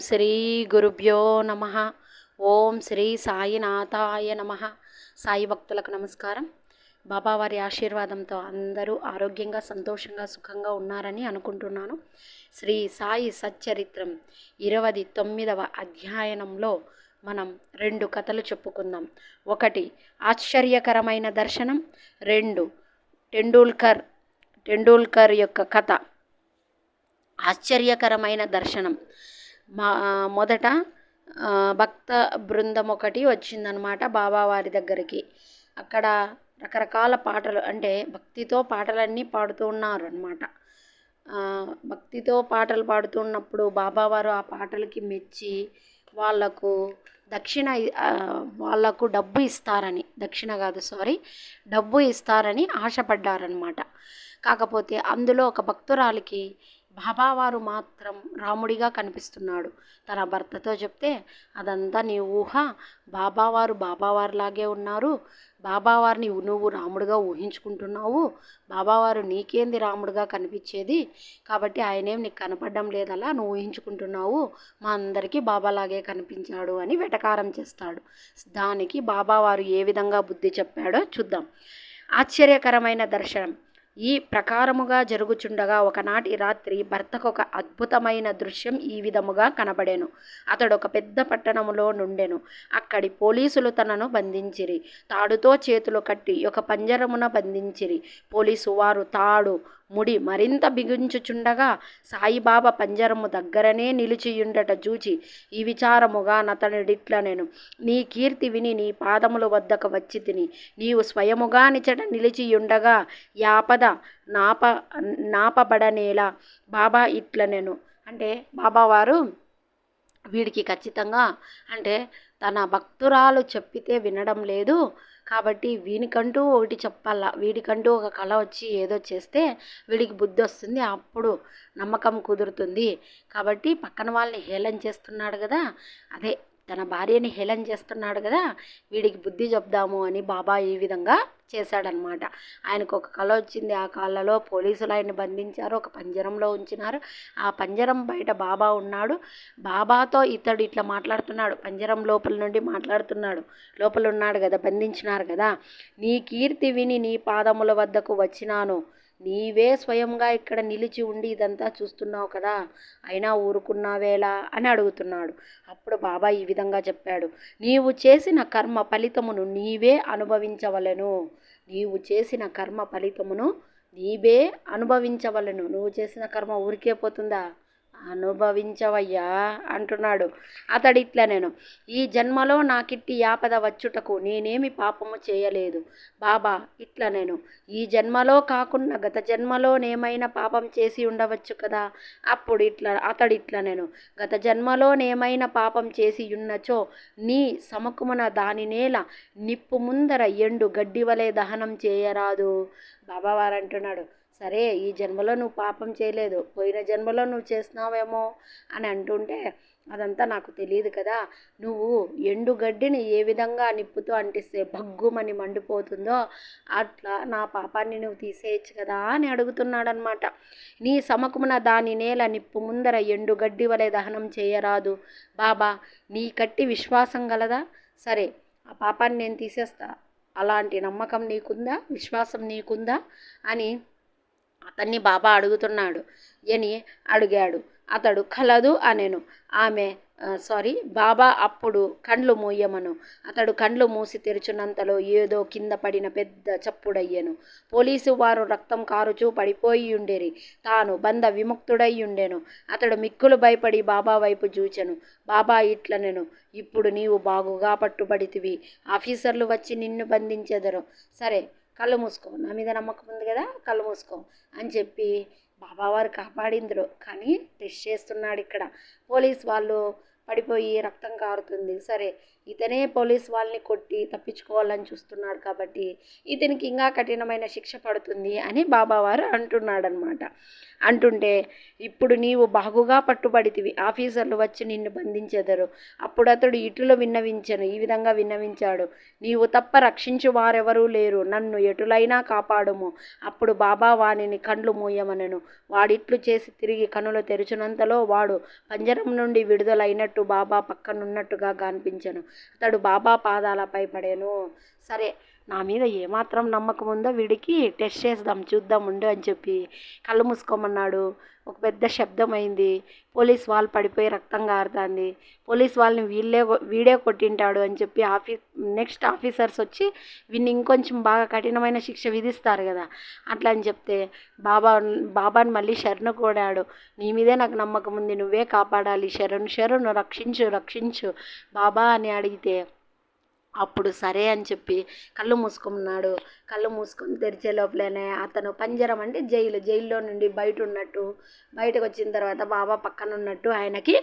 శ్రీ గురుభ్యో నమ. ఓం శ్రీ సాయినాథాయ నమ. సాయి భక్తులకు నమస్కారం. బాబావారి ఆశీర్వాదంతో అందరూ ఆరోగ్యంగా సంతోషంగా సుఖంగా ఉన్నారని అనుకుంటున్నాను. శ్రీ సాయి సచ్చరిత్రం ఇరవై తొమ్మిదవ అధ్యయనంలో మనం రెండు కథలు చెప్పుకుందాం. ఒకటి ఆశ్చర్యకరమైన దర్శనం. రెండు టెండూల్కర్ టెండూల్కర్ యొక్క కథ. ఆశ్చర్యకరమైన దర్శనం. మా మొదట భక్త బృందం ఒకటి వచ్చిందనమాట బాబావారి దగ్గరికి. అక్కడ రకరకాల పాటలు అంటే భక్తితో పాటలన్నీ పాడుతూ ఉన్నారు అనమాట భక్తితో పాటలు పాడుతున్నప్పుడు బాబావారు ఆ పాటలకి మెచ్చి వాళ్ళకు దక్షిణ వాళ్ళకు డబ్బు ఇస్తారని దక్షిణ కాదు సారీ డబ్బు ఇస్తారని ఆశపడ్డారనమాట. కాకపోతే అందులో ఒక భక్తురాలికి బాబావారు మాత్రం రాముడిగా కనిపిస్తున్నాడు. తన భర్తతో చెప్తే అదంతా నీ ఊహ. బాబావారు బాబావారిలాగే ఉన్నారు. బాబావారిని నువ్వు రాముడిగా ఊహించుకుంటున్నావు. బాబావారు నీకేంది రాముడిగా కనిపించేది? కాబట్టి ఆయనేం నీకు కనపడడం లేదలా నువ్వు ఊహించుకుంటున్నావు. మా అందరికీ బాబాలాగే కనిపించాడు అని వెటకారం చేస్తాడు. దానికి బాబావారు ఏ విధంగా బుద్ధి చెప్పాడో చూద్దాం. ఆశ్చర్యకరమైన దర్శనం. ఈ ప్రకారముగా జరుగుచుండగా ఒకనాటి రాత్రి భర్తకు ఒక అద్భుతమైన దృశ్యం ఈ విధముగా కనబడెను. అతడు ఒక పెద్ద పట్టణములో నుండెను. అక్కడి పోలీసులు తనను బంధించిరి. తాడుతో చేతులు కట్టి ఒక పంజరమున బంధించిరి. పోలీసు వారు తాడు ముడి మరింత బిగించుచుండగా సాయిబాబా పంజరము దగ్గరనే నిలిచియుండట చూచి ఈ విచారముగా నతనుడిట్ల నేను నీ కీర్తి విని నీ పాదముల వద్దకు వచ్చి తిని. నీవు స్వయముగా నిచట నిలిచియుండగా యాపద నాప నాపబడనేలా బాబా ఇట్ల నేను అంటే బాబావారు వీడికి ఖచ్చితంగా అంటే తన భక్తురాలు చెప్పితే వినడం లేదు. కాబట్టి వీనికంటూ ఒకటి చెప్పాలా. వీడికంటూ ఒక కళ వచ్చి ఏదో చేస్తే వీడికి బుద్ధి వస్తుంది. అప్పుడు నమ్మకం కుదురుతుంది. కాబట్టి పక్కన వాళ్ళని హేళన చేస్తున్నాడు కదా. అదే తన భార్యని హేళన చేస్తున్నాడు కదా. వీడికి బుద్ధి చెప్దాము అని బాబా ఈ విధంగా చేశాడనమాట. ఆయనకు ఒక కళ వచ్చింది. ఆ కళలో పోలీసులు ఆయన్ని బంధించారు. ఒక పంజరంలో ఉంచినారు. ఆ పంజరం బయట బాబా ఉన్నాడు. బాబాతో ఇతడు ఇట్లా మాట్లాడుతున్నాడు. పంజరం లోపల నుండి మాట్లాడుతున్నాడు. లోపల ఉన్నాడు కదా బంధించినారు కదా నీ కీర్తి విని నీ పాదముల వద్దకు వచ్చినాను. నీవే స్వయంగా ఇక్కడ నిలిచి ఉండి ఇదంతా చూస్తున్నావు కదా? అయినా ఊరుకున్నావేలా అని అడుగుతున్నాడు. అప్పుడు బాబా ఈ విధంగా చెప్పాడు. నీవు చేసిన కర్మ ఫలితమును నీవే అనుభవించవలెను. నీవు చేసిన కర్మ ఫలితమును నీవే అనుభవించవలెను. నువ్వు చేసిన కర్మ ఊరికే పోతుందా? అనుభవించవయ్యా అంటున్నాడు. అతడు ఇట్లా నేను ఈ జన్మలో నాకిట్టి యాపద వచ్చుటకు నేనేమి పాపము చేయలేదు. బాబా ఇట్లా నేను ఈ జన్మలో కాకుండా గత జన్మలో నేమైనా పాపం చేసి ఉండవచ్చు కదా? అప్పుడు ఇట్లా అతడు ఇట్లా నేను గత జన్మలో నేమైనా పాపం చేసి ఉన్నచో నీ సమకుమన దాని నేల నిప్పు ముందర ఎండు గడ్డి వలె దహనం చేయరాదు. బాబావారు అంటున్నాడు. సరే ఈ జన్మలో నువ్వు పాపం చేయలేదు పోయిన జన్మలో నువ్వు చేస్తున్నావేమో అని అంటుంటే అదంతా నాకు తెలియదు కదా. నువ్వు ఎండు గడ్డిని ఏ విధంగా నిప్పుతో అంటిస్తే భగ్గుమని మండిపోతుందో అట్లా నా పాపాన్ని నువ్వు తీసేయచ్చు కదా అని అడుగుతున్నాడనమాట నీ సమకుమున దాని నేల నిప్పు ముందర ఎండు గడ్డి వలె దహనం చేయరాదు. బాబా నీ కట్టి విశ్వాసం గలదా? సరే ఆ పాపాన్ని నేను తీసేస్తా. అలాంటి నమ్మకం నీకుందా? విశ్వాసం నీకుందా? అని అతన్ని బాబా అడుగుతున్నాడు. అని అడిగాడు. అతడు కలదు అనెను. ఆమె సారీ బాబా అప్పుడు కండ్లు మూయమను. అతడు కండ్లు మూసి తెరుచున్నంతలో ఏదో కింద పడిన పెద్ద చప్పుడయ్యెను. పోలీసు వారు రక్తం కారుచూ పడిపోయి ఉండేరి తాను బంధ విముక్తుడై ఉండెను అతడు మిక్కులు భయపడి బాబా వైపు చూచెను. బాబా ఇట్లనెను. ఇప్పుడు నీవు బాగుగా పట్టుబడితివి. ఆఫీసర్లు వచ్చి నిన్ను బంధించెదరు. సరే కళ్ళు మూసుకో. నా మీద నమ్మకం ఉంది కదా కళ్ళు మూసుకో అని చెప్పి బాబావారు కాపాడిండ్రు. కానీ టెస్ట్ చేస్తున్నాడు ఇక్కడ. పోలీస్ వాళ్ళు పడిపోయి రక్తం కారుతుంది. సరే ఇతనే పోలీస్ వాళ్ళని కొట్టి తప్పించుకోవాలని చూస్తున్నాడు కాబట్టి ఇతనికి ఇంకా కఠినమైన శిక్ష పడుతుంది అని బాబావారు అంటున్నాడనమాట అంటుంటే ఇప్పుడు నీవు బాగుగా పట్టుబడితివి. ఆఫీసర్లు వచ్చి నిన్ను బంధించెదరు. అప్పుడు అతడు ఇటులో విన్నవించను. ఈ విధంగా విన్నవించాడు. నీవు తప్ప రక్షించు వారెవరూ లేరు. నన్ను ఎటులైనా కాపాడుము. అప్పుడు బాబా వానిని కండ్లు మూయమనెను. వాడిట్లు చేసి తిరిగి కనులు తెరిచినంతలో వాడు పంజరం నుండి విడుదలైనట్టు బాబా పక్కనున్నట్టుగా కనిపించను. అతడు బాబా పాదాలపై పడేను. సరే నా మీద ఏమాత్రం నమ్మకం ఉందో వీడికి టెస్ట్ చేద్దాం చూద్దాం ఉండు అని చెప్పి కళ్ళు మూసుకోమన్నాడు. ఒక పెద్ద శబ్దం అయింది. పోలీస్ వాళ్ళు పడిపోయి రక్తం కారుతుంది పోలీస్ వాళ్ళని వీళ్ళే వీడే కొట్టింటాడు అని చెప్పి ఆఫీ నెక్స్ట్ ఆఫీసర్స్ వచ్చి వీడిని ఇంకొంచెం బాగా కఠినమైన శిక్ష విధిస్తారు కదా అట్లా అని చెప్తే బాబా బాబాని మళ్ళీ శరణు కోడాడు. నీ మీదే నాకు నమ్మకం ఉంది నువ్వే కాపాడాలి. శరణు శరణు రక్షించు రక్షించు బాబా అని అడిగితే అప్పుడు సరే అని చెప్పి కళ్ళు మూసుకున్నాడు. కళ్ళు మూసుకొని తెరిచే లోపలనే అతను పంజరం అంటే జైలు జైల్లో నుండి బయట ఉన్నట్టు బయటకు వచ్చిన తర్వాత బాబా పక్కన ఉన్నట్టు ఆయనకి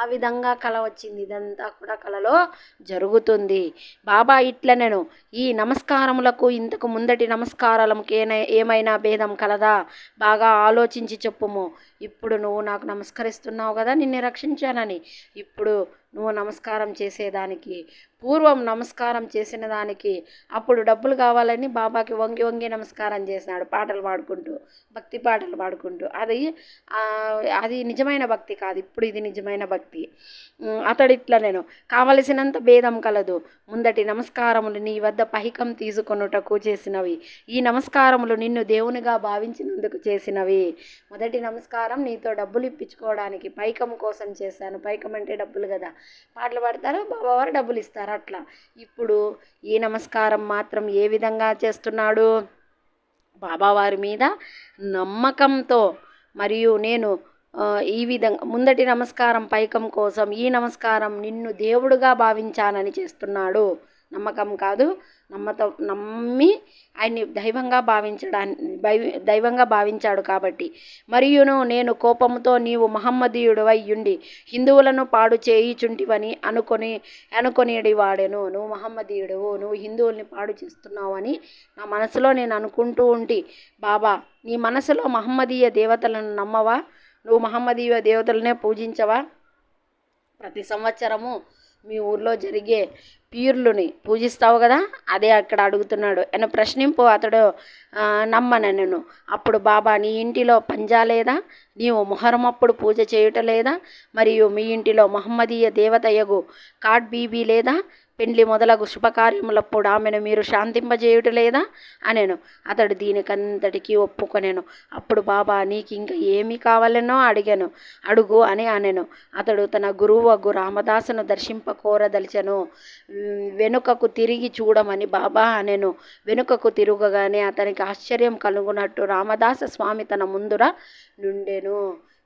ఆ విధంగా కళ వచ్చింది. ఇదంతా కూడా కళలో జరుగుతుంది. బాబా ఇట్ల నేను ఈ నమస్కారములకు ఇంతకు ముందటి నమస్కారాలకి ఏమైనా భేదం కలదా? బాగా ఆలోచించి చెప్పుము. ఇప్పుడు నువ్వు నాకు నమస్కరిస్తున్నావు కదా నిన్ను రక్షించానని. ఇప్పుడు నువ్వు నమస్కారం చేసేదానికి పూర్వం నమస్కారం చేసిన దానికి అప్పుడు డబ్బులు కావాలని బాబాకి వంగి వంగి నమస్కారం చేసినాడు పాటలు పాడుకుంటూ భక్తి పాటలు పాడుకుంటూ. అది అది నిజమైన భక్తి కాదు ఇప్పుడు ఇది నిజమైన భక్తి. అతడిట్లా ఇట్లా నేను కావలసినంత భేదం కలదు. ముందటి నమస్కారములు నీ వద్ద పహికం తీసుకొనుటకు చేసినవి. ఈ నమస్కారములు నిన్ను దేవునిగా భావించినందుకు చేసినవి. మొదటి నమస్కారం నీతో డబ్బులు ఇప్పించుకోవడానికి పైకం కోసం చేశాను. పైకం అంటే డబ్బులు కదా. పాటలు పాడతారు? బాబావారు డబ్బులు ఇస్తారు? అట్లా. ఇప్పుడు ఈ నమస్కారం మాత్రం ఏ విధంగా చేస్తున్నాడు? బాబావారి మీద నమ్మకంతో మరియు నేను ఈ విధంగా ముందటి నమస్కారం పైకం కోసం ఈ నమస్కారం నిన్ను దేవుడుగా భావించానని చేస్తున్నాడు. నమ్మకం కాదు. నమ్మత నమ్మి ఆయన్ని దైవంగా భావించడాన్ని దైవంగా భావించాడు కాబట్టి. మరియును నేను కోపంతో నీవు మహమ్మదీయుడు ఉండి హిందువులను పాడు చేయిచుంటివని అనుకొని అనుకొనిడి వాడెను. నువ్వు మహమ్మదీయుడువు నువ్వు హిందువుల్ని పాడు చేస్తున్నావు అని నా మనసులో నేను అనుకుంటూ ఉంటి. బాబా నీ మనసులో మహమ్మదీయ దేవతలను నమ్మవా? నువ్వు మహమ్మదీయ దేవతలనే పూజించవా? ప్రతి సంవత్సరము మీ ఊర్లో జరిగే పీర్లుని పూజిస్తావు కదా? అదే అక్కడ అడుగుతున్నాడు. అని ప్రశ్నింపు అతడు నమ్మను నేను? అప్పుడు బాబా నీ ఇంటిలో పంజా లేదా? నీవు మొహరమప్పుడు పూజ చేయుట లేదా? మరియు మీ ఇంటిలో మహమ్మదీయ దేవతయగు కాడ్ బీబీ లేదా? పెండ్లి మొదలగు శుభకార్యములప్పుడు ఆమెను మీరు శాంతింపజేయుట లేదా? అనెను. అతడు దీనికంతటికీ ఒప్పుకొనెను. అప్పుడు బాబా నీకు ఇంకా ఏమి కావాలనో అడిగాను. అడుగు అని అనెను. అతడు తన గురువు రామదాసును దర్శింపకోరదలిచెను వెనుకకు తిరిగి చూడమని బాబా అనెను. వెనుకకు తిరుగగానే అతనికి ఆశ్చర్యం కలుగునట్టు రామదాస స్వామి తన ముందుర నుండెను.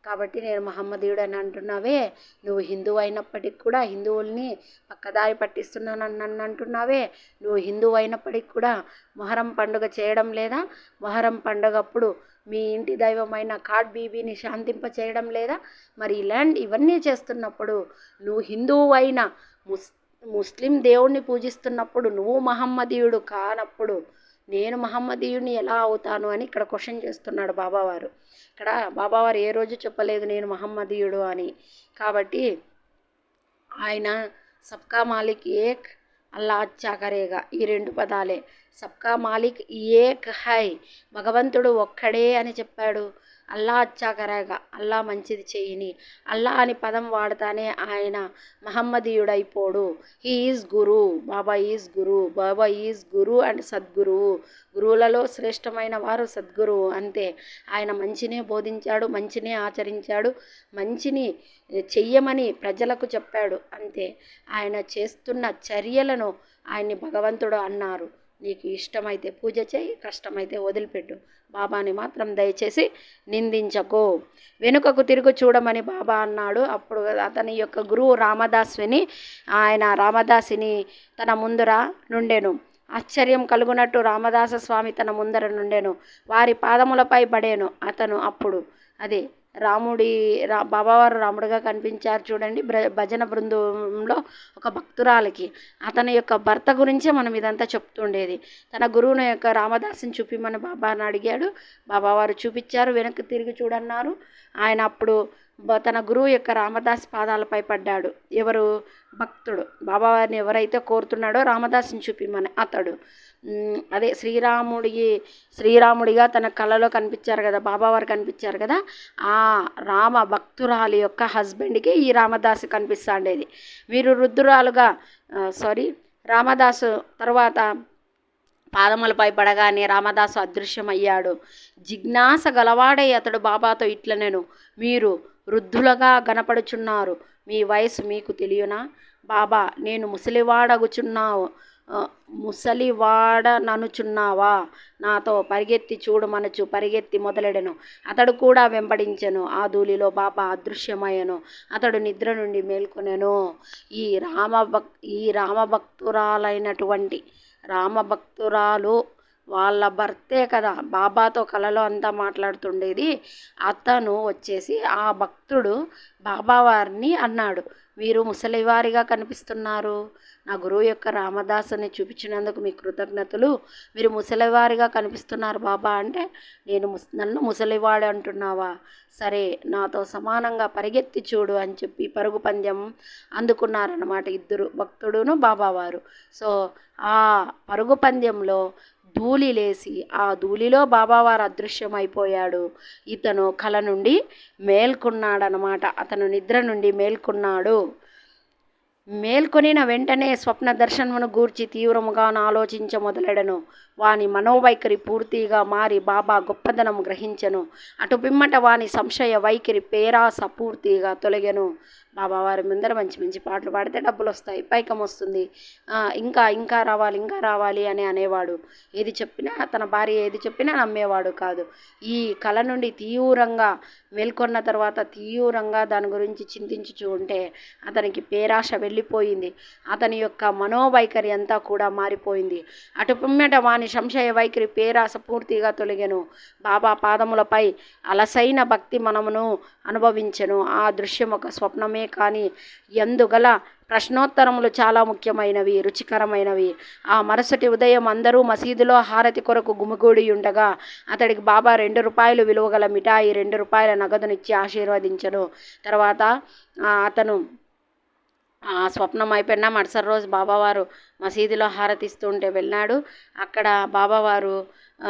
కాబట్టి నేను మహమ్మదీయుడు అని అంటున్నావే. నువ్వు హిందువు అయినప్పటికి కూడా హిందువుల్ని పక్కదారి పట్టిస్తున్నానని నన్ను అంటున్నావే. నువ్వు హిందువు అయినప్పటికి కూడా మొహరం పండుగ చేయడం లేదా? మొహరం పండుగప్పుడు మీ ఇంటి దైవమైన కాడ్ బీబీని శాంతింప చేయడం లేదా? మరి ఇలాంటి ఇవన్నీ చేస్తున్నప్పుడు నువ్వు హిందువు అయిన ముస్ ముస్లిం దేవుణ్ణి పూజిస్తున్నప్పుడు నువ్వు మహమ్మదీయుడు కానప్పుడు నేను మహమ్మదీయుడిని ఎలా అవుతాను అని ఇక్కడ క్వశ్చన్ చేస్తున్నాడు బాబావారు. ఇక్కడ బాబావారు ఏ రోజు చెప్పలేదు నేను మహమ్మదీయుడు అని. కాబట్టి ఆయన సబ్కా మాలిక్ ఏక్ అల్లా చాకరేగా ఈ రెండు పదాలే. సబ్కా మాలిక్ ఏక్ హై భగవంతుడు ఒక్కడే అని చెప్పాడు. అల్లా అచ్చాకరాగా అల్లా మంచిది చేయని. అల్లా అని పదం వాడతానే ఆయన మహమ్మదీయుడైపోడు. He is guru Baba is guru Baba is guru and సద్గురువు గురువులలో శ్రేష్టమైన వారు సద్గురువు అంతే. ఆయన మంచినే బోధించాడు మంచినే ఆచరించాడు మంచిని చెయ్యమని ప్రజలకు చెప్పాడు అంతే. ఆయన చేస్తున్న చర్యలను ఆయన్ని భగవంతుడు అన్నారు. నీకు ఇష్టమైతే పూజ చేయి కష్టమైతే వదిలిపెట్టు. బాబాని మాత్రం దయచేసి నిందించకు. వెనుకకు తిరుగు చూడమని బాబా అన్నాడు. అప్పుడు అతని యొక్క గురువు రామదాస్విని ఆయన రామదాసిని తన ముందర నుండెను. ఆశ్చర్యం కలుగునట్టు రామదాస స్వామి తన ముందర నుండెను. వారి పాదములపై పడేను అతను అప్పుడు. అదే రాముడి రా బాబావారు రాముడిగా కనిపించారు చూడండి. భజన బృందంలో ఒక భక్తురాలికి. అతని యొక్క భర్త గురించే మనం ఇదంతా చెప్తుండేది. తన గురువుని యొక్క రామదాసుని చూపిమని బాబాని అడిగాడు. బాబావారు చూపించారు వెనక్కి తిరిగి చూడన్నారు. ఆయన అప్పుడు తన గురువు యొక్క రామదాస్ పాదాలపై పడ్డాడు. ఎవరు? భక్తుడు. బాబావారిని ఎవరైతే కోరుతున్నాడో రామదాసుని చూపిమని అతడు. అదే శ్రీరాముడి శ్రీరాముడిగా తన కళలో కనిపించారు కదా బాబావారు కనిపించారు కదా ఆ రామ భక్తురాలి యొక్క హస్బెండ్కి ఈ రామదాసు కనిపిస్తాండేది. వీరు రుద్రురాలుగా సారీ రామదాసు తర్వాత పాదములపై పడగానే రామదాసు అదృశ్యమయ్యాడు. జిజ్ఞాస గలవాడే అతడు బాబాతో ఇట్లనెను మీరు వృద్ధులుగా గనపడుచున్నారు. మీ వయసు మీకు తెలియనా? బాబా నేను ముసలివాడగుచున్నావు. ముసలివాడననుచున్నావా నాతో పరిగెత్తి చూడమనచు పరిగెత్తి మొదలెడెను. అతడు కూడా వెంబడించెను. ఆ ధూళిలో బాబా అదృశ్యమయ్యను. అతడు నిద్ర నుండి మేల్కొనెను. ఈ రామభక్ ఈ రామభక్తురాలైనటువంటి రామభక్తురాలు వాళ్ళ భర్తే కదా. బాబాతో కలలో అంతా మాట్లాడుతుండేది. అతను వచ్చేసి ఆ భక్తుడు బాబావారిని అన్నాడు. మీరు ముసలివారిగా కనిపిస్తున్నారు. నా గురువు యొక్క రామదాసుని చూపించినందుకు మీ కృతజ్ఞతలు. మీరు ముసలివారిగా కనిపిస్తున్నారు బాబా అంటే నేను నన్ను ముసలివాడు అంటున్నావా? సరే నాతో సమానంగా పరిగెత్తి చూడు అని చెప్పి పరుగు పందెం అందుకున్నారన్నమాట ఇద్దరు భక్తుడును బాబావారు. సో ఆ పరుగు పందెంలో ధూళి లేసి ఆ ధూళిలో బాబావారు అదృశ్యమైపోయాడు. ఇతను కల నుండి మేల్కొన్నాడనమాట అతను నిద్ర నుండి మేల్కొన్నాడు. మేల్కొనిన వెంటనే స్వప్న దర్శనమును గూర్చి తీవ్రముగా ఆలోచించ మొదలెడను. వాని మనోవైఖరి పూర్తిగా మారి బాబా గొప్పదనం గ్రహించను. అటు పిమ్మట వాని సంశయ వైఖరి పేరాస పూర్తిగా తొలగెను. బాబా వారి ముందర మంచి మంచి పాటలు పాడితే డబ్బులు వస్తాయి పైకం వస్తుంది ఇంకా ఇంకా రావాలి ఇంకా రావాలి అని అనేవాడు. ఏది చెప్పినా తన భార్య ఏది చెప్పినా నమ్మేవాడు కాదు. ఈ కళ నుండి తీవ్రంగా మేల్కొన్న తర్వాత తీవ్రంగా దాని గురించి చింతించుచు ఉంటే అతనికి పేరాశ వెళ్ళిపోయింది. అతని యొక్క మనోవైఖరి అంతా కూడా మారిపోయింది. అటు పిమ్మట వాని సంశయ వైఖరి పేరాశ పూర్తిగా తొలగెను. బాబా పాదములపై అలసైన భక్తి మనమును అనుభవించెను. ఆ దృశ్యం ఒక స్వప్నమే కానీ ఎందుగల ప్రశ్నోత్తరములు చాలా ముఖ్యమైనవి రుచికరమైనవి. ఆ మరుసటి ఉదయం అందరూ మసీదులో హారతి కొరకు గుమిగూడి ఉండగా అతడికి బాబా రెండు రూపాయలు విలువగల మిఠాయి రెండు రూపాయల నగదునిచ్చి ఆశీర్వదించను. తర్వాత అతను స్వప్నం అయిపోయినా మరుసటి రోజు బాబావారు మసీదులో హారతిస్తుంటే వెళ్ళాడు అక్కడ బాబావారు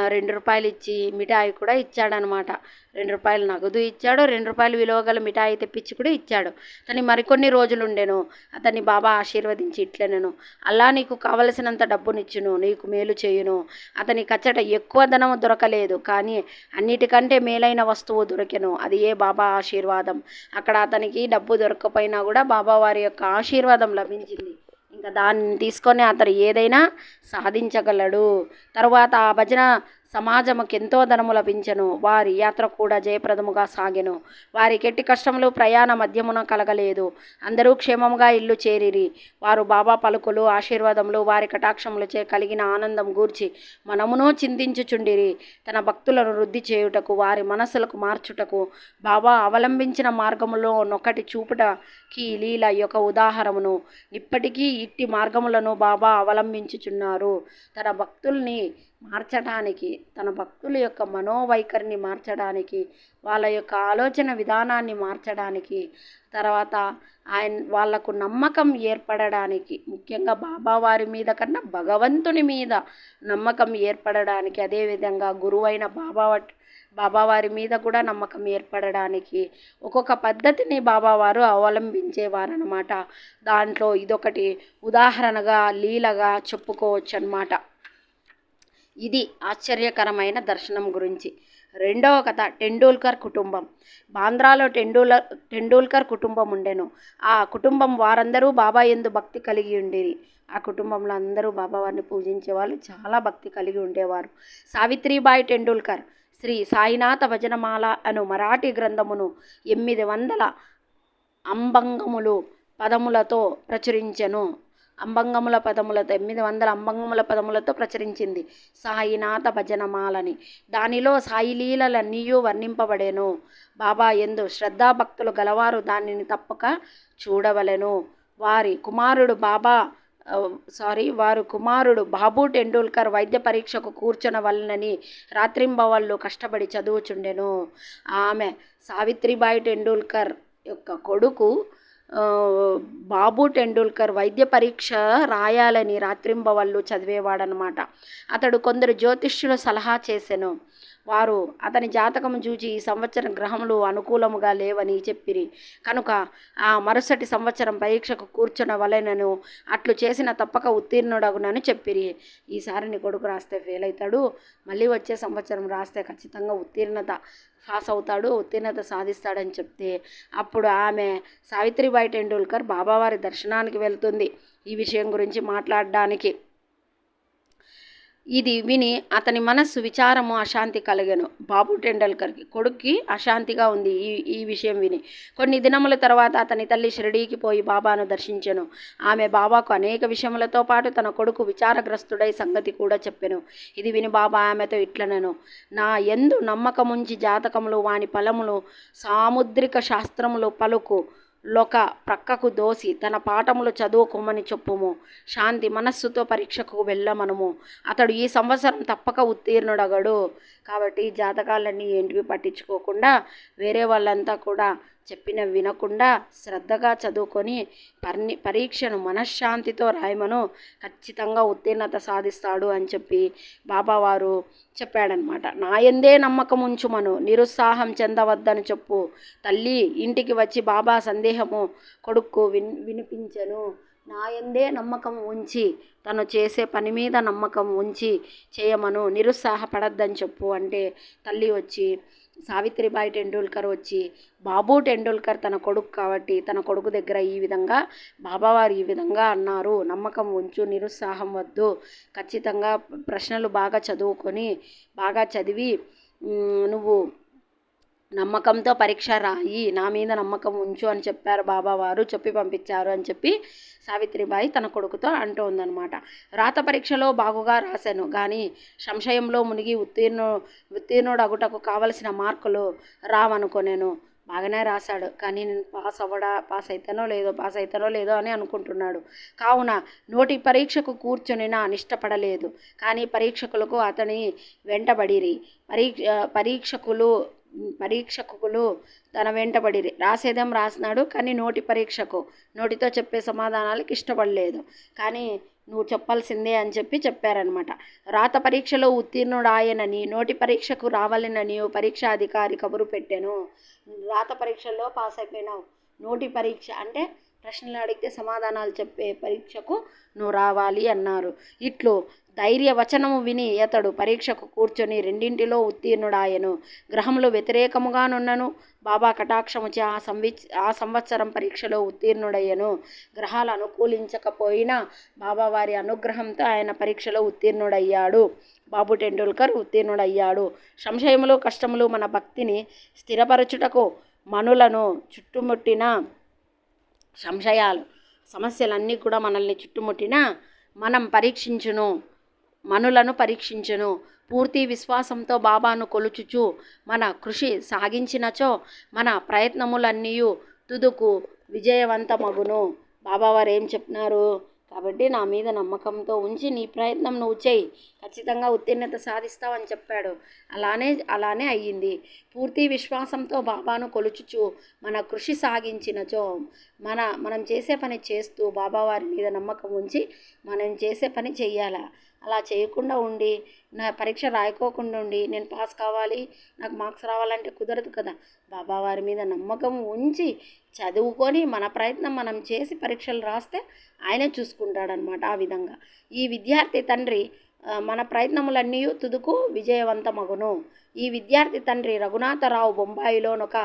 రెండు రూపాయలు ఇచ్చి మిఠాయి కూడా ఇచ్చాడనమాట. రెండు రూపాయలు నగదు ఇచ్చాడు రెండు రూపాయలు విలువ గల మిఠాయి తెప్పించి కూడా ఇచ్చాడు. అతని మరికొన్ని రోజులు ఉండెను అతన్ని బాబా ఆశీర్వదించి ఇట్లనెను. అలా నీకు కావలసినంత డబ్బునిచ్చును నీకు మేలు చేయును. అతని కచ్చట ఎక్కువ ధనము దొరకలేదు కానీ అన్నిటికంటే మేలైన వస్తువు దొరికెను. అది ఏ బాబా ఆశీర్వాదం? అక్కడ అతనికి డబ్బు దొరకకపోయినా కూడా బాబా వారి యొక్క ఆశీర్వాదం లభించింది. ఇంకా దాన్ని తీసుకొని అతడు ఏదైనా సాధించగలడు. తర్వాత ఆ భజన సమాజముకి ఎంతో ధనము లభించెను. వారి యాత్ర కూడా జయప్రదముగా సాగెను. వారి గట్టి కష్టములు ప్రయాణ మధ్యమున కలగలేదు. అందరూ క్షేమముగా ఇల్లు చేరిరి. వారు బాబా పలుకులు ఆశీర్వాదములు వారి కటాక్షములచే కలిగిన ఆనందం గూర్చి మనమునో చింతించుచుండిరి. తన భక్తులను వృద్ధి చేయుటకు వారి మనసులకు మార్చుటకు బాబా అవలంబించిన మార్గములో నొకటి చూపుటకి లీల యొక్క ఉదాహరణను ఇప్పటికీ ఇట్టి మార్గములను బాబా అవలంబించుచున్నారు. తన భక్తుల్ని మార్చడానికి తన భక్తుల యొక్క మనోవైఖరిని మార్చడానికి వాళ్ళ యొక్క ఆలోచన విధానాన్ని మార్చడానికి తర్వాత ఆయన వాళ్ళకు నమ్మకం ఏర్పడడానికి ముఖ్యంగా బాబావారి మీద కన్నా భగవంతుని మీద నమ్మకం ఏర్పడడానికి అదేవిధంగా గురువైన బాబా బాబావారి మీద కూడా నమ్మకం ఏర్పడడానికి ఒక్కొక్క పద్ధతిని బాబావారు అవలంబించేవారనమాట దాంట్లో ఇదొకటి ఉదాహరణగా లీలగా చెప్పుకోవచ్చు అనమాట ఇది ఆశ్చర్యకరమైన దర్శనం గురించి. రెండవ కథ టెండూల్కర్ కుటుంబం. బాంద్రాలో టెండూల టెండూల్కర్ కుటుంబం ఉండెను. ఆ కుటుంబం వారందరూ బాబా ఎందు భక్తి కలిగి ఉండేది ఆ కుటుంబంలో అందరూ బాబావారిని పూజించే వాళ్ళు చాలా భక్తి కలిగి ఉండేవారు. సావిత్రిబాయి టెండూల్కర్ శ్రీ సాయినాథ భజనమాల అను మరాఠీ గ్రంథమును ఎనిమిది వందల అంబంగములు పదములతో ప్రచురించెను. అంబంగముల పదములతో ఎనిమిది వందల అంబంగముల పదములతో ప్రచురించింది. సాయినాథ భజనమాలని. దానిలో సాయి లీలలన్నీయూ వర్ణింపబడేను. బాబా ఎందు శ్రద్ధాభక్తులు గలవారు దానిని తప్పక చూడవలెను. వారి కుమారుడు బాబా సారీ వారు కుమారుడు బాబు టెండూల్కర్ వైద్య పరీక్షకు కూర్చొనవలనని రాత్రింబవళ్ళు కష్టపడి చదువుచుండెను. ఆమె సావిత్రిబాయి టెండూల్కర్ యొక్క కొడుకు బాబు టెండూల్కర్ వైద్య పరీక్ష రాయాలని రాత్రింబవళ్ళు చదివేవాడనమాట. అతడు కొందరు జ్యోతిష్యుల సలహా చేసెను. వారు అతని జాతకము చూచి ఈ సంవత్సరం గ్రహములు అనుకూలముగా లేవని చెప్పిరి. కనుక ఆ మరుసటి సంవత్సరం పరీక్షకు కూర్చున్న వలెనను అట్లు చేసిన తప్పక ఉత్తీర్ణుడగునని చెప్పిరి. ఈసారి నీ కొడుకు రాస్తే ఫెయిల్ అవుతాడు మళ్ళీ వచ్చే సంవత్సరం రాస్తే ఖచ్చితంగా ఉత్తీర్ణత పాస్ అవుతాడు ఉత్తీర్ణత సాధిస్తాడని చెప్తే అప్పుడు ఆమె సావిత్రిబాయి టెండూల్కర్ బాబావారి దర్శనానికి వెళ్తుంది. ఈ విషయం గురించి మాట్లాడడానికి ఇది విని అతని మనస్సు విచారము అశాంతి కలిగాను. బాబు టెండల్కర్కి కొడుక్కి అశాంతిగా ఉంది ఈ ఈ విషయం విని. కొన్ని దినముల తర్వాత అతని తల్లి షిరిడీకి పోయి బాబాను దర్శించెను. ఆమె బాబాకు అనేక విషయములతో పాటు తన కొడుకు విచారగ్రస్తుడై సంగతి కూడా చెప్పెను. ఇది విని బాబా ఆమెతో ఇట్లనెను. నా ఎందు నమ్మకముంచి జాతకములు వాని ఫలములు సాముద్రిక శాస్త్రములు పలుకు. లొక ప్రక్కకు దోసి తన పాఠములు చదువుకోమని చెప్పుము. శాంతి మనస్సుతో పరీక్షకు వెళ్ళమనుము. అతడు ఈ సంవత్సరం తప్పక ఉత్తీర్ణుడగడు. కాబట్టి జాతకాలన్నీ ఏంటివి పట్టించుకోకుండా వేరే వాళ్ళంతా కూడా చెప్పిన వినకుండా శ్రద్ధగా చదువుకొని పర్ని పరీక్షను మనశ్శాంతితో రాయమను ఖచ్చితంగా ఉత్తీర్ణత సాధిస్తాడు అని చెప్పి బాబావారు చెప్పాడనమాట నాయందే నమ్మకం ఉంచుమను నిరుత్సాహం చెందవద్దని చెప్పు. తల్లి ఇంటికి వచ్చి బాబా సందేహము కొడుక్కు విన్ వినిపించెను. నాయందే నమ్మకం ఉంచి తను చేసే పని మీద నమ్మకం ఉంచి చేయమను. నిరుత్సాహపడద్దని చెప్పు అంటే తల్లి వచ్చి సావిత్రిబాయి టెండూల్కర్ వచ్చి బాబు టెండూల్కర్ తన కొడుకు కాబట్టి తన కొడుకు దగ్గర ఈ విధంగా బాబావారు ఈ విధంగా అన్నారు. నమ్మకం ఉంచు నిరుత్సాహం వద్దు. ఖచ్చితంగా ప్రశ్నలు బాగా చదువుకొని బాగా చదివి నువ్వు నమ్మకంతో పరీక్ష రాయి. నా మీద నమ్మకం ఉంచు అని చెప్పారు బాబావారు. చెప్పి పంపించారు అని చెప్పి సావిత్రిబాయి తన కొడుకుతో అంటూ ఉందన్నమాట. రాత పరీక్షలో బాగుగా రాశాను కానీ సంశయంలో మునిగి ఉత్తీర్ణు ఉత్తీర్ణుడు అగుటకు కావలసిన మార్కులు రావనుకోనేను. బాగానే రాశాడు కానీ నేను పాస్ అవ్వడా పాస్ అవుతానో లేదో పాస్ అవుతానో లేదో అని అనుకుంటున్నాడు. కావున నోటి పరీక్షకు కూర్చొనినా నిష్టపడలేదు కానీ పరీక్షకులకు అతని వెంటబడిరి. పరీక్ష పరీక్షకులు పరీక్షకులు తన వెంటబడిరి రాసేదేం రాసినాడు కానీ నోటి పరీక్షకు నోటితో చెప్పే సమాధానాలకు ఇష్టపడలేదు. కానీ నువ్వు చెప్పాల్సిందే అని చెప్పి చెప్పారనమాట రాత పరీక్షలో ఉత్తీర్ణుడాయనని నోటి పరీక్షకు రావాలనని పరీక్ష అధికారి కబురు పెట్టాను. రాత పరీక్షల్లో పాస్ అయిపోయినావు నోటి పరీక్ష అంటే ప్రశ్నలు అడిగితే సమాధానాలు చెప్పే పరీక్షకు నువ్వు రావాలి అన్నారు. ఇట్లు ధైర్యవచనము విని అతడు పరీక్షకు కూర్చొని రెండింటిలో ఉత్తీర్ణుడాయను. గ్రహములు వ్యతిరేకముగానున్నను బాబా కటాక్షముచే ఆ సంవి ఆ సంవత్సరం పరీక్షలో ఉత్తీర్ణుడయ్యను. గ్రహాలు అనుకూలించకపోయినా బాబా వారి అనుగ్రహంతో ఆయన పరీక్షలో ఉత్తీర్ణుడయ్యాడు. బాబు టెండూల్కర్ ఉత్తీర్ణుడయ్యాడు. సంశయములు కష్టములు మన భక్తిని స్థిరపరచుటకు మనులను చుట్టుముట్టిన సంశయాలు సమస్యలన్నీ కూడా మనల్ని చుట్టుముట్టినా మనం పరీక్షించును మనులను పరీక్షించును. పూర్తి విశ్వాసంతో బాబాను కొలుచుచు మన కృషి సాగించినచో మన ప్రయత్నములన్నీ తుదుకు విజయవంతమగును. బాబావారు ఏం చెప్తున్నారు? కాబట్టి నా మీద నమ్మకంతో ఉంచి నీ ప్రయత్నం నువ్వు చేయి. ఖచ్చితంగా ఉత్తీర్ణత సాధిస్తావని చెప్పాడు. అలానే అలానే అయ్యింది. పూర్తి విశ్వాసంతో బాబాను కొలుచుచు మన కృషి సాగించినచో మన మనం చేసే పని చేస్తూ బాబావారి మీద నమ్మకం ఉంచి మనం చేసే పని చెయ్యాలా. అలా చేయకుండా ఉండి నా పరీక్ష రాయకోకుండా ఉండి నేను పాస్ కావాలి నాకు మార్క్స్ రావాలంటే కుదరదు కదా. బాబా వారి మీద నమ్మకం ఉంచి చదువుకొని మన ప్రయత్నం మనం చేసి పరీక్షలు రాస్తే ఆయనే చూసుకుంటాడనమాట ఆ విధంగా. ఈ విద్యార్థి తండ్రి మన ప్రయత్నములన్నీ తుదుకు విజయవంతమగును. ఈ విద్యార్థి తండ్రి రఘునాథరావు బొంబాయిలోనొక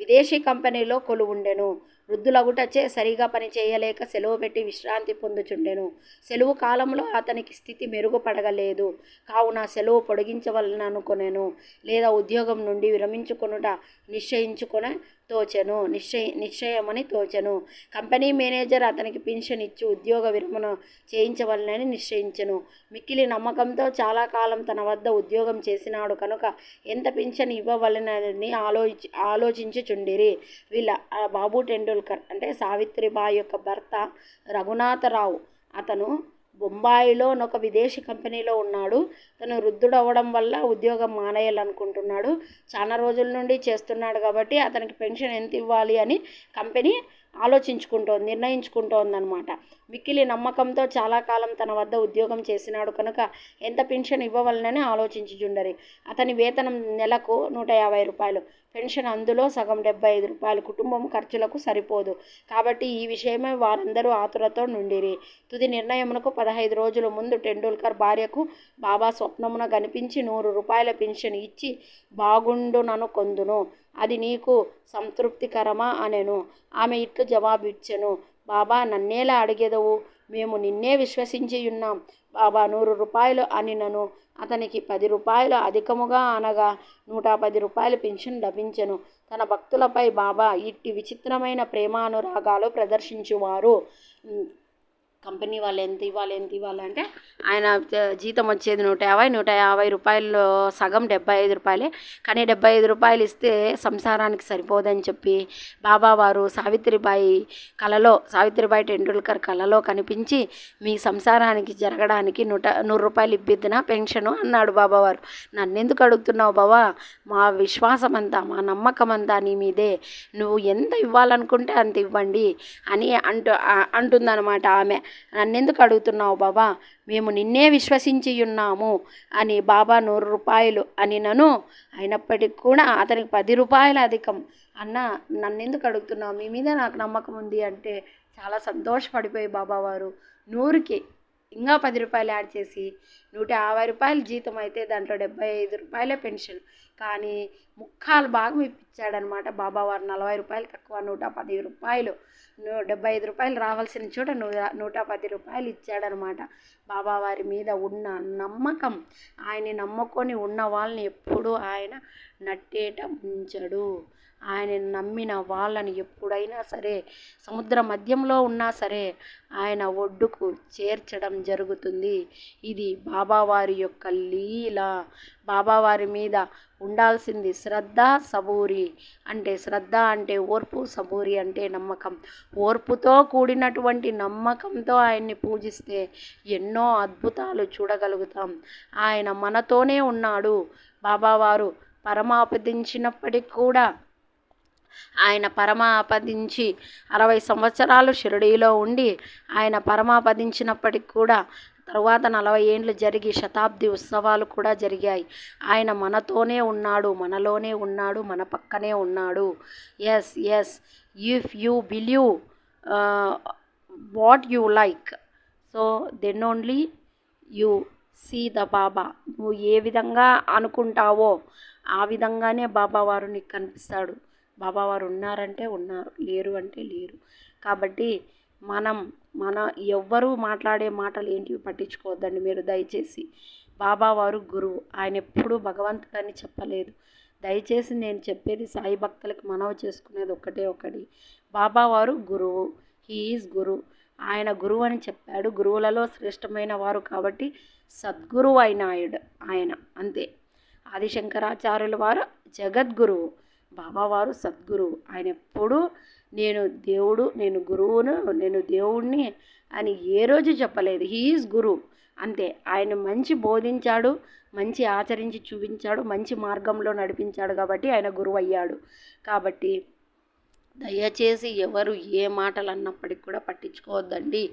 విదేశీ కంపెనీలో కొలువుండెను. వృద్ధులగుటచే సరిగా పని చేయలేక సెలవు పెట్టి విశ్రాంతి పొందుచుండెను. సెలవు కాలంలో అతనికి స్థితి మెరుగుపడగలేదు. కావున సెలవు పొడిగించవలననుకునేను. లేదా ఉద్యోగం నుండి విరమించుకొనుట నిశ్చయించుకొని తోచెను. నిశ్చయ నిశ్చయమని తోచెను. కంపెనీ మేనేజర్ అతనికి పెన్షన్ ఇచ్చి ఉద్యోగ విరమణ చేయించవలనని నిశ్చయించెను. మిక్కిలి నమ్మకంతో చాలా కాలం తన వద్ద ఉద్యోగం చేసినాడు కనుక ఎంత పెన్షన్ ఇవ్వవలనని ఆలోచి ఆలోచించుచుండిరి. వీళ్ళ బాబు టెండూల్కర్ అంటే సావిత్రిబాయి యొక్క భర్త రఘునాథరావు. అతను బొంబాయిలో ఒక విదేశీ కంపెనీలో ఉన్నాడు. తను వృద్ధుడవ్వడం వల్ల ఉద్యోగం మానేయాలనుకుంటున్నాడు. చాలా రోజుల నుండి చేస్తున్నాడు కాబట్టి అతనికి పెన్షన్ ఎంత ఇవ్వాలి అని కంపెనీ ఆలోచించుకుంటోంది నిర్ణయించుకుంటోందనమాట మిక్కిలి నమ్మకంతో చాలా కాలం తన వద్ద ఉద్యోగం చేసినాడు కనుక ఎంత పెన్షన్ ఇవ్వవలనని ఆలోచించుచుండరి. అతని వేతనం నెలకు నూట యాభై రూపాయలు. పెన్షన్ అందులో సగం డెబ్బై ఐదు రూపాయలు. కుటుంబం ఖర్చులకు సరిపోదు. కాబట్టి ఈ విషయమై వారందరూ ఆతురతో నుండిరి. తుది నిర్ణయమునకు పదహైదు రోజుల ముందు టెండూల్కర్ భార్యకు బాబా స్వప్నమున కనిపించి నూరు రూపాయల పెన్షన్ ఇచ్చి బాగుండునను కొందును. అది నీకు సంతృప్తికరమా అనెను. ఆమె ఇట్లు జవాబిచ్చెను. బాబా నన్నేలా అడిగెదవు? మేము నిన్నే విశ్వసించి ఉన్నాం బాబా నూరు రూపాయలు అనినను. అతనికి పది రూపాయలు అధికముగా అనగా నూట పది రూపాయలు పెన్షన్ లభించెను. తన భక్తులపై బాబా ఇట్టి విచిత్రమైన ప్రేమానురాగాలు ప్రదర్శించువారు. కంపెనీ వాళ్ళు ఎంత ఇవ్వాలి ఎంత ఇవ్వాలి అంటే ఆయన జీతం వచ్చేది నూట యాభై నూట యాభై రూపాయల్లో సగం డెబ్బై ఐదు రూపాయలే. కానీ డెబ్బై ఐదు రూపాయలు ఇస్తే సంసారానికి సరిపోదని చెప్పి బాబా వారు సావిత్రిబాయి కలలో సావిత్రిబాయి టెండూల్కర్ కలలో కనిపించి మీ సంసారానికి జరగడానికి నూట నూరు రూపాయలు ఇప్పిద్దిన పెన్షను అన్నాడు బాబావారు నన్ను ఎందుకు అడుగుతున్నావు బాబా మా విశ్వాసం అంతా మా నమ్మకం అంతా నీ మీదే. నువ్వు ఎంత ఇవ్వాలనుకుంటే అంత ఇవ్వండి అని అంటూ అంటుందన్నమాట ఆమె. నన్నెందుకు అడుగుతున్నావు బాబా మేము నిన్నే విశ్వసించి ఉన్నాము అని బాబా నూరు రూపాయలు అని నను అయినప్పటికీ కూడా అతనికి పది రూపాయలు అధికం. అన్న నన్నెందుకు అడుగుతున్నావు? మీ మీద నాకు నమ్మకం ఉంది అంటే చాలా సంతోషపడిపోయి బాబా వారు నూరుకి ఇంకా పది రూపాయలు యాడ్ చేసి నూట యాభై రూపాయలు జీతం అయితే దాంట్లో డెబ్బై ఐదు రూపాయలే పెన్షన్. కానీ ముక్కాలు భాగం ఇప్పించాడనమాట బాబా వారు నలభై రూపాయలు తక్కువ నూట పది రూపాయలు. నూ డెబ్బై ఐదు రూపాయలు రావాల్సిన చోట నూట నూట పది రూపాయలు ఇచ్చాడనమాట బాబా వారి మీద ఉన్న నమ్మకం. ఆయన్ని నమ్ముకొని ఉన్న వాళ్ళని ఎప్పుడూ ఆయన నట్టేట ఉంచడు ఆయన నమ్మిన వాళ్ళని ఎప్పుడైనా సరే సముద్ర మధ్యంలో ఉన్నా సరే ఆయన ఒడ్డుకు చేర్చడం జరుగుతుంది. ఇది బాబావారి యొక్క లీల. బాబావారి మీద ఉండాల్సింది శ్రద్ధ సబూరి అంటే శ్రద్ధ అంటే ఓర్పు సబూరి అంటే నమ్మకం. ఓర్పుతో కూడినటువంటి నమ్మకంతో ఆయన్ని పూజిస్తే ఎన్నో అద్భుతాలు చూడగలుగుతాం. ఆయన మనతోనే ఉన్నాడు. బాబావారు పరమాపదించినప్పటికి కూడా ఆయన పరమాపదించి అరవై సంవత్సరాలు షిరిడీలో ఉండి ఆయన పరమాపదించినప్పటికి కూడా తరువాత నలభై ఏండ్లు జరిగి శతాబ్ది ఉత్సవాలు కూడా జరిగాయి. ఆయన మనతోనే ఉన్నాడు మనలోనే ఉన్నాడు మన పక్కనే ఉన్నాడు. Yes yes if you believe what you like so then only you see the Baba నువ్వు ఏ విధంగా అనుకుంటావో ఆ విధంగానే బాబా వారు నీకు కనిపిస్తాడు. బాబా వారు ఉన్నారంటే ఉన్నారు లేరు అంటే లేరు. కాబట్టి మనం మన ఎవ్వరూ మాట్లాడే మాటలు ఏంటివి పట్టించుకోవద్దండి మీరు దయచేసి. బాబావారు గురువు ఆయన ఎప్పుడూ భగవంతుడని చెప్పలేదు. దయచేసి నేను చెప్పేది సాయి భక్తులకు మనవి చేసుకునేది ఒకటే. ఒకటి బాబావారు గురువు హీ ఈజ్ గురు ఆయన గురువు అని చెప్పాడు గురువులలో శ్రేష్టమైన వారు కాబట్టి సద్గురువు అయిన ఆయన ఆయన అంతే. ఆదిశంకరాచార్యుల వారు జగద్గురువు. బాబావారు సద్గురువు ఆయన ఎప్పుడూ నేను దేవుడు నేను గురువును నేను దేవుణ్ణి అని ఏ రోజు చెప్పలేదు. He is guru. అంతే. ఆయన మంచి బోధించాడు మంచి ఆచరించి చూపించాడు మంచి మార్గంలో నడిపించాడు కాబట్టి ఆయన గురువు అయ్యాడు కాబట్టి దయచేసి ఎవరు ఏ మాటలు అన్నప్పటికి కూడా పట్టించుకోవద్దండి.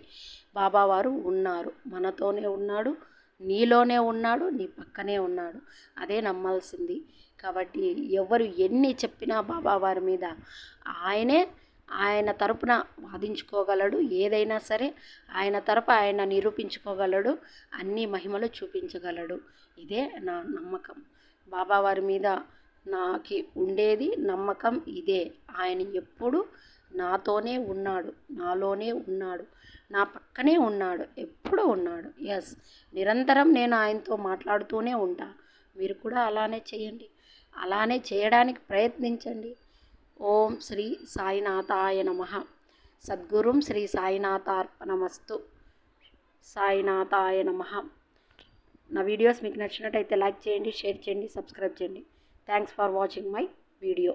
బాబావారు ఉన్నారు. మనతోనే ఉన్నాడు నీలోనే ఉన్నాడు నీ పక్కనే ఉన్నాడు. అదే నమ్మాల్సింది. కాబట్టి ఎవరు ఎన్ని చెప్పినా బాబా వారి మీద ఆయనే ఆయన తరపున వాదించుకోగలడు. ఏదైనా సరే ఆయన తరపు ఆయన నిరూపించుకోగలడు. అన్ని మహిమలు చూపించగలడు. ఇదే నా నమ్మకం. బాబా వారి మీద నాకు ఉండేది నమ్మకం ఇదే. ఆయన ఎప్పుడు నాతోనే ఉన్నాడు. నాలోనే ఉన్నాడు. నా పక్కనే ఉన్నాడు. ఎప్పుడూ ఉన్నాడు. ఎస్ నిరంతరం నేను ఆయనతో మాట్లాడుతూనే ఉంటా. మీరు కూడా అలానే చేయండి. అలానే చేయడానికి ప్రయత్నించండి. ఓం శ్రీ సాయినాథాయ నమ. సద్గురుం శ్రీ సాయినాథార్పణమస్తు. సాయినాథాయ నమ. నా వీడియోస్ మీకు నచ్చినట్టయితే లైక్ చేయండి షేర్ చేయండి సబ్స్క్రైబ్ చేయండి. Thanks for watching my video.